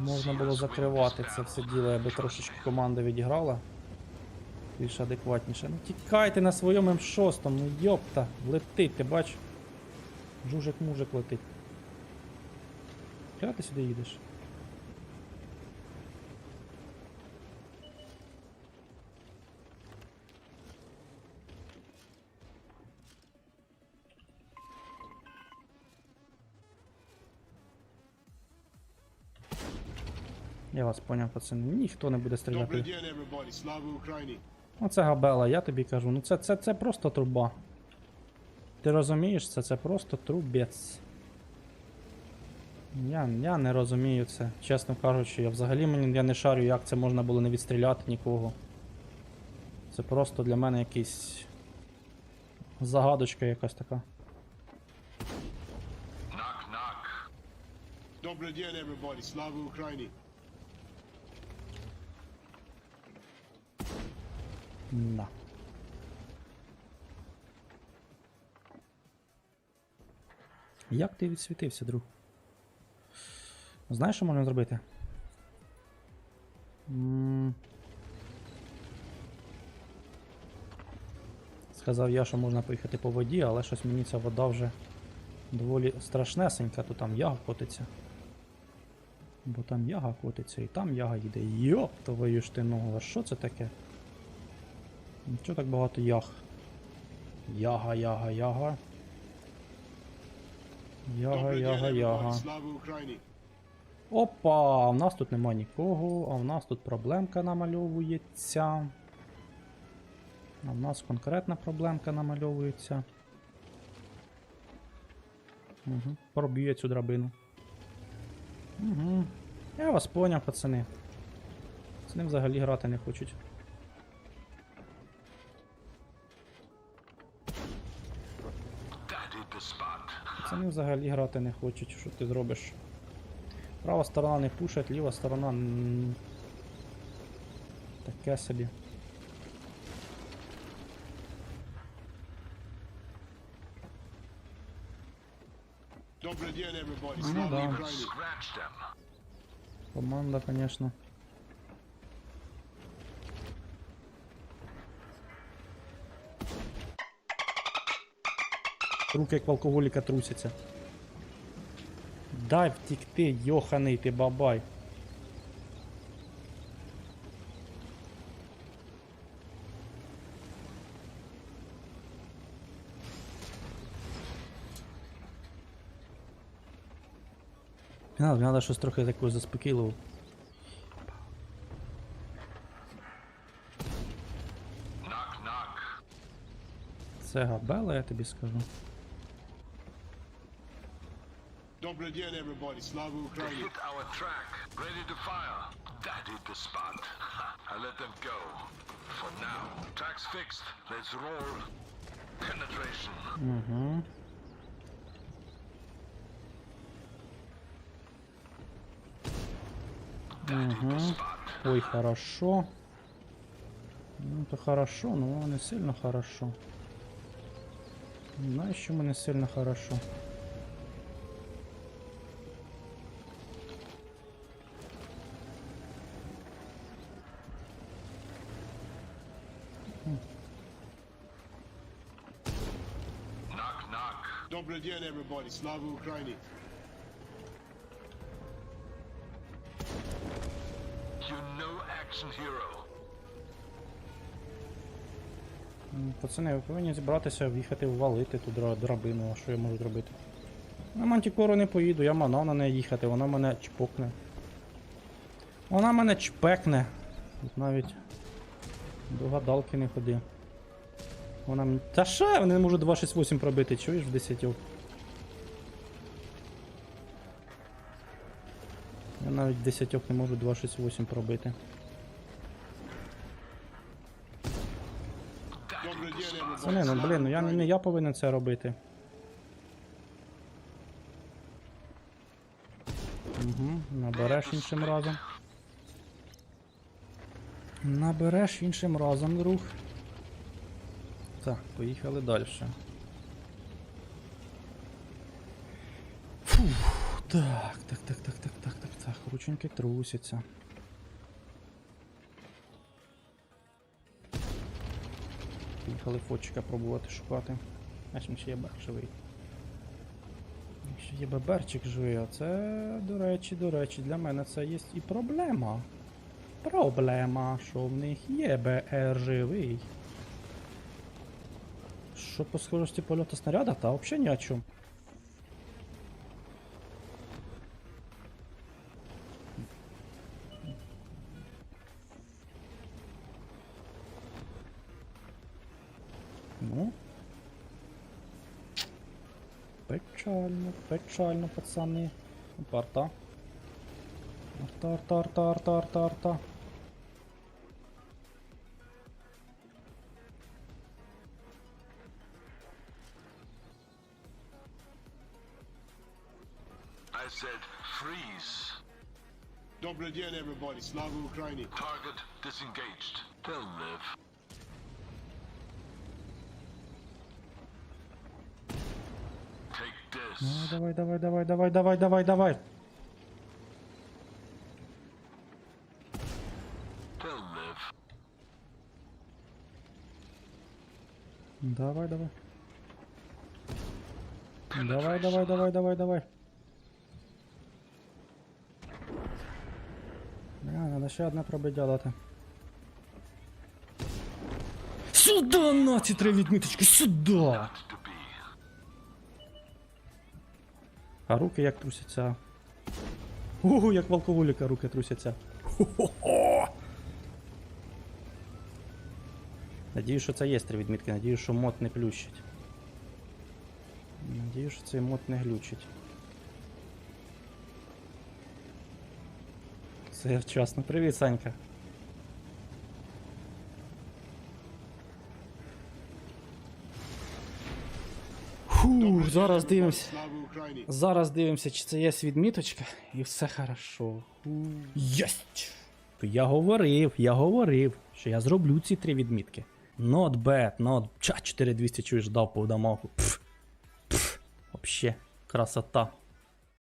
Можна було закривати це все діло, аби трошечки команда відіграла. Більш адекватніше. Ну тікайте на своєму М6, ну йопта, летить, ти бач. Жужик-мужик летить. Чого ти сюди їдеш? Я вас поняв, пацани. Ніхто не буде стріляти. Оце габела, я тобі кажу. Ну це, це, це просто труба. Ти розумієш це? Це просто трубець. Я, я не розумію це, чесно кажучи, я взагалі мені я не шарю, як це можна було не відстріляти нікого. Це просто для мене якийсь. Загадочка якась така. Добрый день, everybody. Слава Україні. Да. Як ти відсвітився, друг? Знаєш, що можна зробити? Сказав я, що можна поїхати по воді, але щось мені ця вода вже доволі страшнесенька, то там яга котиться. Бо там яга котиться і там яга їде. Йоп, твою ж ти ногу, а що це таке? Чого так багато ях? Яга, яга, яга. Яга, яга, яга. Опа! А в нас тут нема нікого, а в нас тут проблемка намальовується. А в нас конкретна проблемка намальовується. Угу. Проб'є цю драбину. Угу. Я вас поняв, пацани. З ним взагалі грати не хочуть. Пацани взагалі грати не хочуть, що ти зробиш. Права сторона не пушить, ліва сторона. Таке собі. Добрий день, everybody. Ну да. Команда, конечно. Руки як в алкоголіка трусяться. Дай втікти, йоханий ти бабай. Надо, надо щось трохи такого заспокійливо. Це габела, я тобі скажу. Добрий день, everybody. Слава Україні. Hit our track, ready to fire. That hit the spot. I let them go. For now, track's fixed. Let's roll. Penetration. Угу. That hit the Угу. spot. Ой, хорошо. Ну, то хорошо, но воно не сильно хорошо. Знаєш, чому не сильно хорошо? Добрий день, everybody. Слава Україні. You know action hero. Пацани, ви повинні зібратися, в'їхати ввалити ту драбину, а що я можу зробити? На мантікору не поїду, я манав на неї їхати, вона мене чпокне. Вона мене чпекне. Тут навіть до гадалки не ходи. Вона мені. Та що, я не можу 268 пробити, чуєш в 10. Я навіть 10 не можу 268 пробити. День, everybody. Ну блін, ну я не я повинен це робити. Угу, набереш іншим разом. Набереш іншим разом, друг. Так, поїхали далі. Фух, так, так, так, так, так, так, так, так. рученьки трусяться. Поїхали фотчика пробувати шукати. А ще є бер живий. Ще є беберчик живий, а це, до речі, до речі, для мене це є і проблема. Проблема, що в них є БР живий. Що по скорості польоту снаряда, та взагалі ні о чому. Ну. Печально, печально, пацани. Опа, арта. Арта, арта, арта, арта, арта, арта. I said freeze. Добрый день, everybody. Slava Ukraini. Target disengaged. They'll live. Take this. Ну, давай, давай, давай, давай, давай, давай, давай. They'll live. Давай, давай. Давай, давай, давай, давай, давай. Надо ще одне пробиття дати. Сюда, на ці три відміточки, сюда! А руки як трусяться. Ого, як в алкоголіка руки трусяться. Хо-хо-хо! Надію, що це є три відмітки, надію, що мод не плющить. Надію, що цей мод не глючить. Все вчасно. Привіт, Санька. Фу, зараз дивимося. Зараз дивимося, чи це є відміточка, і все хорошо. Єсть! Я говорив, я говорив, що я зроблю ці три відмітки. Not bad, not... Ча, 4200 чуєш, дав по дамагу. Вообще, красота.